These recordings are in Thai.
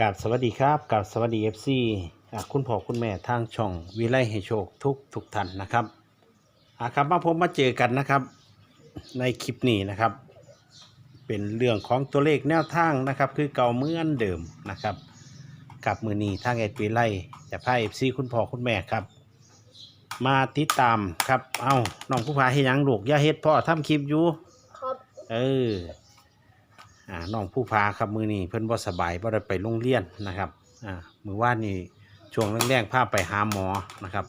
กราบสวัสดีครับกราบสวัสดีเอฟซีคุณพ่อคุณแม่ทางช่องวิไลให้โชคทุกทุกท่านนะครับอ่าครับมาผมมาเจอกันนะครับ ในคลิปนี้นะครับ เป็นเรื่องของตัวเลขแนวทางนะครับ คือเก่าเหมือนเดิมนะครับ กับมือนีทางเอ็ดวิไลจะพาเอฟซีคุณพ่อคุณแม่ครับ มาติดตามครับ เอ้าน้องผู้พาให้ยังลูกอย่าเฮ็ดพ่อทำคลิปอยู่ครับเออ อ่าน้องผู้พาครับมือนี้เพิ่นบ่สบายบ่ได้ไปโรงเรียนนะครับอ่ามือว่านนี่ช่วงแรกๆพาไปหาหมอนะครับ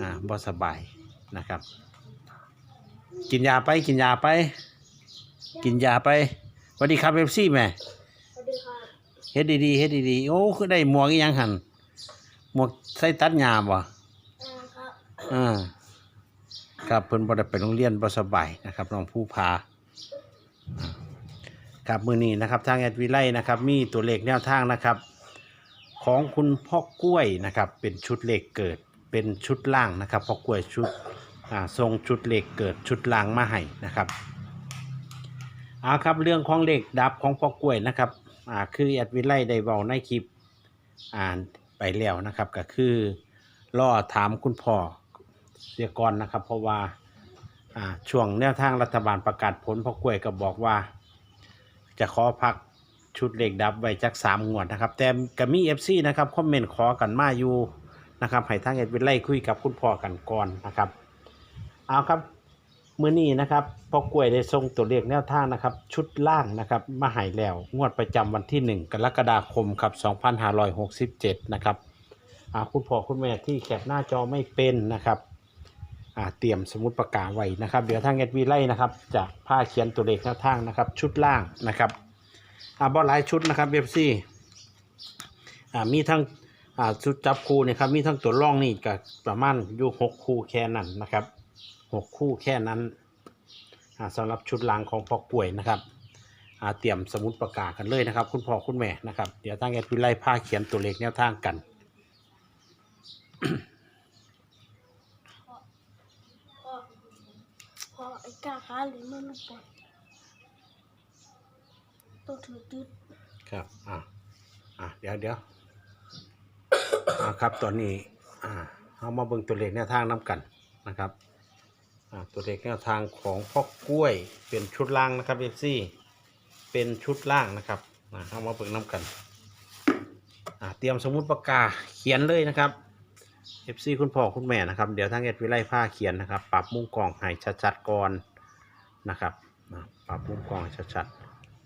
อ่าบ่สบายนะครับ กินยาไปกินยาไป กินยาไปสวัสดีครับเอฟซี่แม่สวัสดีครับเฮ็ดดีๆเฮ็ดดีๆโอ้คือได้หมวกอีหยังหั่นหมวกใส่ตัดหญ้าบ่อ่าครับอ่าครับเพิ่นบ่ได้ไปโรงเรียนบ่สบายนะครับน้องผู้พาอ่า ครับมือนี้นะครับทางแอดวิไลนะครับมีตัวเลขแนวทางนะครับ ของคุณพ่อกล้วยนะครับเป็นชุดเลขเกิดเป็นชุดล่างนะครับพ่อกล้วยชุดอ่าทรงชุดเลขเกิดชุดล่างมาให้นะครับเอาครับเรื่องของเลขดับของพ่อกล้วยนะครับอ่าคือแอดวิไลได้เว้าในคลิปอ่านไปแล้วนะครับก็คือล่อถามคุณพ่อเสียก่อนนะครับ เพราะว่าอ่าช่วงแนวทางรัฐบาลประกาศผลพ่อกล้วยก็บอกว่า จะขอพักชุดเหล็กดับไว้จักสามงวดนะครับ แต่ก็มีเอฟซีนะครับคอมเมนต์ขอกันมาอยู่นะครับให้ทางเอ็ดวินไล่คุยกับคุณพ่อกันก่อนนะครับ เอาครับมื้อนี้นะครับพอกล้วยได้ส่งตัวเลขแนวทางนะครับ ชุดล่างนะครับมาให้แล้วงวดประจำวันที่ 1 กรกฎาคมครับ2567 นะครับอาคุณพ่อคุณแม่ที่แคปหน้าจอไม่เป็นนะครับ อ่าเตรียมสมุดปากกาไว้นะครับ เดี๋ยวทางเอดวีไล่นะครับจะผ้าเขียนตัวเลขหน้าทางนะครับ ชุดล่างนะครับอ่าบอลหลายชุดนะครับเบฟซี่อ่ามีทั้งอ่าชุดจับคู่นี่ครับมีทั้งตัวร่องนี่กับประมาณอยู่หกคู่แค่นั้นนะครับหกคู่แค่นั้นอ่าสำหรับชุดล่างของพอกล้วยนะครับอ่าเตรียมสมุดปากกากันเลยนะครับ คุณพ่อคุณแม่นะครับเดี๋ยวทางเอดวีไล่ผ้าเขียนตัวเลขแนวทางกัน พ่อพ่อไอ้ กาขาหรือมันลูกบอลต้องถือตึ๊ดครับอะอะเดี๋ยวเดี๋ยวอ่าครับตอนนี้อ่าเอามาเบิ่งตัวเลขแนวทางน้กันนะครับอ่าตัวเลขแนวทางของพ่อกล้วยเป็นชุดล่างนะครับเอฟซีเป็นชุดล่างนะครับอ่าเอามาเบิ่งน้กันอ่าเตรียมสมุดปากกาเขียนเลยนะครับเอฟซีคุณพ่อคุณแม่นะครับ เดี๋ยวทางเอ็ดวิไลผ้าเขียนนะครับ ปรับมุมกล้องให้ชัดๆก่อน นะครับอ่าปรับมุมกล้องชัด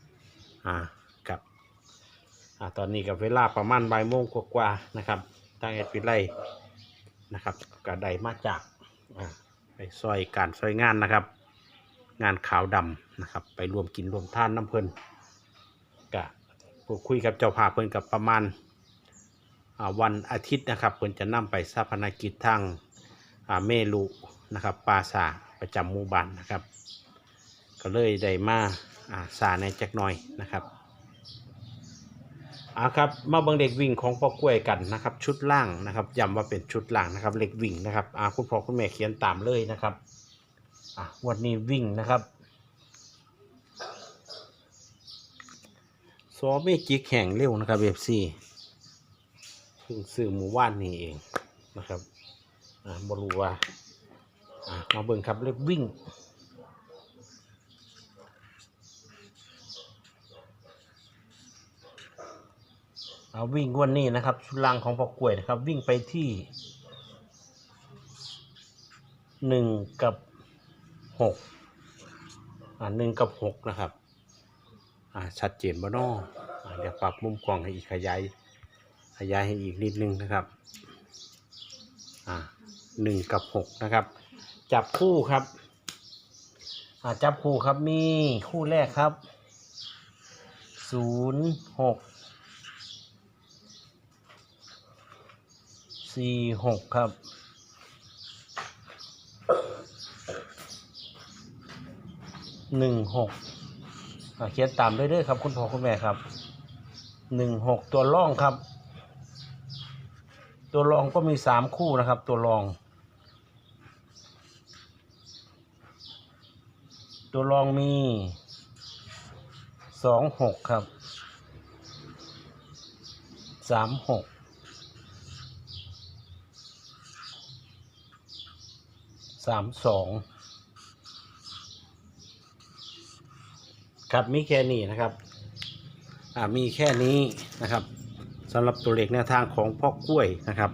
ๆอ่าครับอ่าตอนนี้กับเวลาประมาณบ่ายโมงกว่าๆนะครับทางเอ็ดวิไลนะครับกระไดมาจากอ่าไปซอยการซอยงานนะครับ งานขาวดำนะครับ ไปรวมกินรวมท่านน้ำเพลินกะพูดคุยกับเจ้าภาพเพลินกับประมาณอ่าวันอาทิตย์นะครับเพิ่นจะนำไปสาพนกิจทางเมลุนะครับปาสาประจำหมู่บ้านนะครับ ก็เลยได้มาอ่าสาในจักหน่อยนะครับอ่าครับมาเบิ่งเด็กวิ่งของพ่อกล้วยกันนะครับ ชุดล่างนะครับย้ำว่าเป็นชุดล่างนะครับเล็กวิ่งนะครับอ่าคุณพ่อคุณแม่เขียนตามเลยนะครับอะวันนี้วิ่งนะครับซอเมจิกแข่งเร็วนะครับเอฟซีเพิ่งซื้อหมู่ว่านนี่เองนะครับอ่าบรูว่าอ่ามาเบิ่งครับเล็กวิ่ง เอาวิ่งวันนี้นะครับชุดล่างของพ่อกล้วยนะครับ วิ่งไปที่หนึ่งกับหกอ่าหนึ่งกับหกนะครับ อ่าชัดเจนบ่นออเดี๋ยวปรับมุมกล้องให้อีกขยายขยายให้อีกนิดนึงนะครับ อ่าหนึ่งกับหกนะครับ จับคู่ครับ อ่าจับคู่ครับมีคู่แรกครับศูนย์หก สี่หกครับ หนึ่งหกเขียนตามเรื่อยๆครับ คุณพ่อคุณแม่ครับหนึ่งหกตัวร่องครับ ตัวรองก็มีสามคู่นะครับ ตัวรอง ตัวรองมีสองหกครับสามหก สามสองครับมีแค่นี้นะครับอ่ามีแค่นี้นะครับสำหรับตัวเลขแนวทางของพ่อกล้วยนะครับ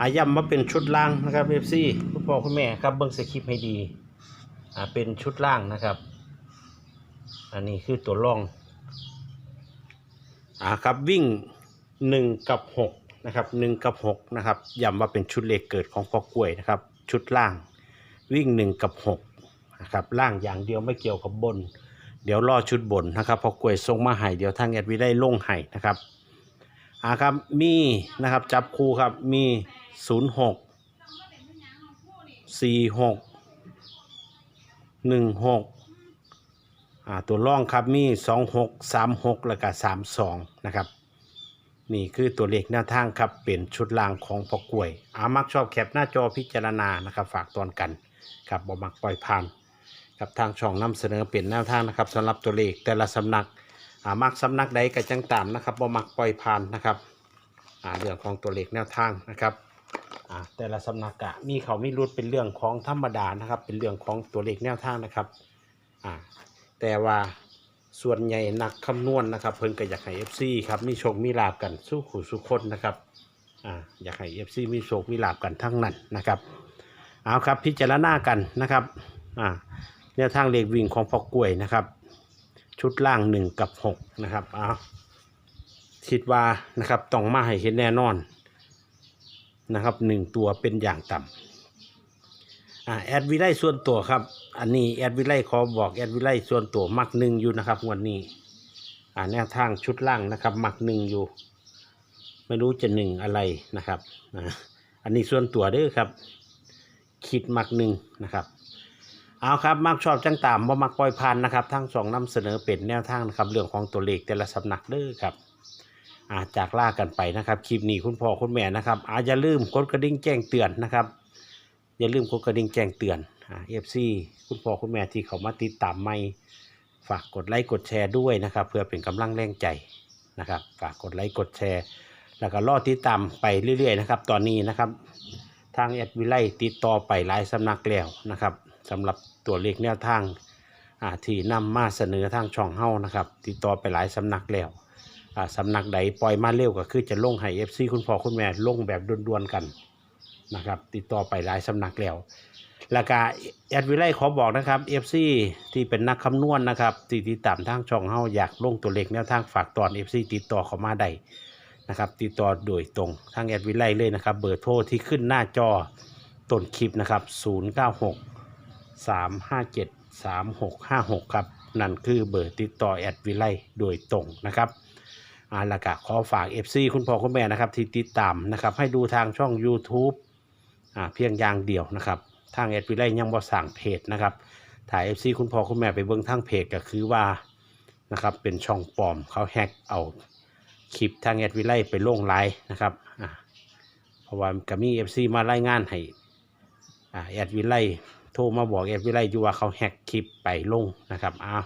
อาย้ำว่าเป็นชุดล่างนะครับเอฟซีคุณพ่อคุณแม่ครับเบิ้งสคริปต์ให้ดีอ่าเป็นชุดล่างนะครับ อันนี้คือตัวร่องอ่าครับวิ่งหนึ่งกับหกนะครับหนึ่งกับหกนะครับย้ำว่าเป็นชุดเลขเกิดของพ่อกล้วยนะครับ ชุดล่าง วิ่งหนึ่งกับหกนะครับล่างอย่างเดียวไม่เกี่ยวกับบน เดี๋ยวรอชุดบนนะครับพอกล้วยส่งมาให้เดี๋ยวทางแอดวิได้ลงให้นะครับอ่าครับมีนะครับจับคู่ครับมี0 6 4 6 1 6อ่าตัวร่องครับมี2 6 3 6แล้วก็3 2นะครับนี่คือตัวเลขหน้าทางครับเป็นชุดรางของพอกล้วยอามักชอบแคปหน้าจอพิจารณานะครับฝากตอนกัน ครับบ่มักปล่อยผ่านกับทางช่องนำเสนอเป็นแนวทางนะครับสำหรับตัวเลขแต่ละสำนักอ่ามักสำนักใดก็จังตามนะครับบ่มักปล่อยผ่านนะครับอ่าเรื่องของตัวเลขแนวทางนะครับอ่าแต่ละสำนักกะมีเขามีรุดเป็นเรื่องของธรรมดานะครับ เป็นเรื่องของตัวเลขแนวทางนะครับอ่าแต่ว่าส่วนใหญ่นักคำนวณนะครับเพิ่นก็อยากให้ FC ครับมีโชคมีลาบกันสู้ขู่สู้คนนะครับอ่าอยากให้ FC มีโชคมีลาบกันทั้งนั้นนะครับ เอาครับพิจารณากันนะครับอ่าแนวทางเลขวิ่งของพอกล้วยนะครับ ชุดล่างหนึ่งกับหกนะครับเอาคิดว่านะครับต้องมาให้เห็นแน่นอนนะครับหนึ่งตัวเป็นอย่างต่ำอ่าแอดวิไลส่วนตัวครับ อันนี้แอดวิไลขอบอกแอดวิไลส่วนตัวมักหนึ่งอยู่นะครับวันนี้อ่าแนวทางชุดล่างนะครับ มักหนึ่งอยู่ ไม่รู้จะหนึ่งอะไรนะครับอ่าอันนี้ส่วนตัวด้อครับ คิดมักหนึ่งนะครับเอาครับมักชอบจังตามบ่มักปล่อยผ่านนะครับทั้งสองนำเสนอเป็นแนวทางนะครับเรื่องของตัวเลขแต่ละสำนักเด้อครับอาจากล่ากันไปนะครับคลิปนี้คุณพ่อคุณแม่นะครับอาอย่าลืมกดกระดิ่งแจ้งเตือนนะครับอย่าลืมกดกระดิ่งแจ้งเตือนเอฟซีคุณพ่อคุณแม่ที่เขามาติดตามไม่ฝากกดไลค์กดแชร์ด้วยนะครับ เพื่อเป็นกำลังแรงใจนะครับ ฝากกดไลค์กดแชร์ แล้วก็รอติดตามไปเรื่อยๆนะครับ ตอนนี้นะครับ ทางแอดวิไลติดต่อไปหลายสำนักแล้วนะครับสำหรับตัวเลขแนวทางที่นำมาเสนอทางช่องเฮานะครับ ติดต่อไปหลายสำนักแล้วสำนักใดปล่อยมาเร็วก็คือจะลงให้ FC คุณพ่อคุณแม่ลงแบบด่วนๆกันนะครับ ติดต่อไปหลายสำนักแล้วแล้วก็แอดวิไลขอบอกนะครับ FC ที่เป็นนักคำนวณนะครับที่ติดตามทางช่องเฮาอยากลงตัวเลขแนวทางฝากตอน FC ติดต่อเข้ามาได้ นะครับติดต่อโดยตรงทางแอดวิไลเลยนะครับ เบอร์โทรที่ขึ้นหน้าจอต้นคลิปนะครับ 096 357 3656 ครับนั่นคือเบอร์ติดต่อแอดวิไลโดยตรงนะครับอาละกะขอฝาก FC คุณพ่อคุณแม่นะครับที่ติดตามนะครับให้ดูทางช่อง YouTube อ่าเพียงอย่างเดียวนะครับ ทางแอดวิไลยังบ่สั่งเพจนะครับถ่าย FC คุณพ่อคุณแม่ไปเบิ่งทางเพจก็คือว่านะครับเป็นช่องปลอมเขาแฮกเอา คลิปทางแอดวิไลไปลงไลน์นะครับเพราะว่าก็มีเอฟซีมารายงานให้แอดวิไลโทรมาบอกแอดวิไลอยู่ว่าเขาแฮกคลิปไปลงนะครับอ้าว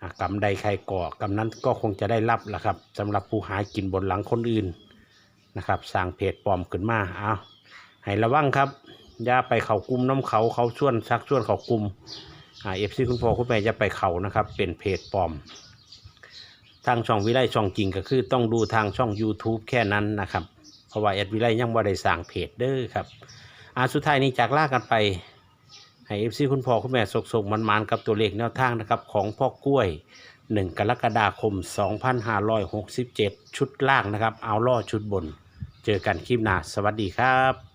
อ่ากำใดใครก่อกำนั้นก็คงจะได้รับแหละครับสำหรับผู้หากินบนหลังคนอื่นนะครับสร้างเพจปลอมขึ้นมาอ้าวให้ระวังครับอย่าไปเขากลุ่มน้ำเขาเขาชวนชักชวนเขากลุ่มเอฟซีคุณพ่อคุณแม่จะไปเขานะครับ เป็นเพจปลอม ทางช่องวิไลช่องจริงก็คือต้องดูทางช่อง YouTube แค่นั้นนะครับ เพราะว่าแอดวิไลยังบ่ได้สั่งเพจเด้อครับอาสุดท้ายนี้จากลากันไป ให้เอฟซีคุณพ่อคุณแม่สกๆมันๆกับตัวเลขแนวทางนะครับ ของพ่อกล้วย 1 กรกฎาคม 2567 ชุดล่างนะครับ เอาล่อชุดบน เจอกันคลิปหน้าสวัสดีครับ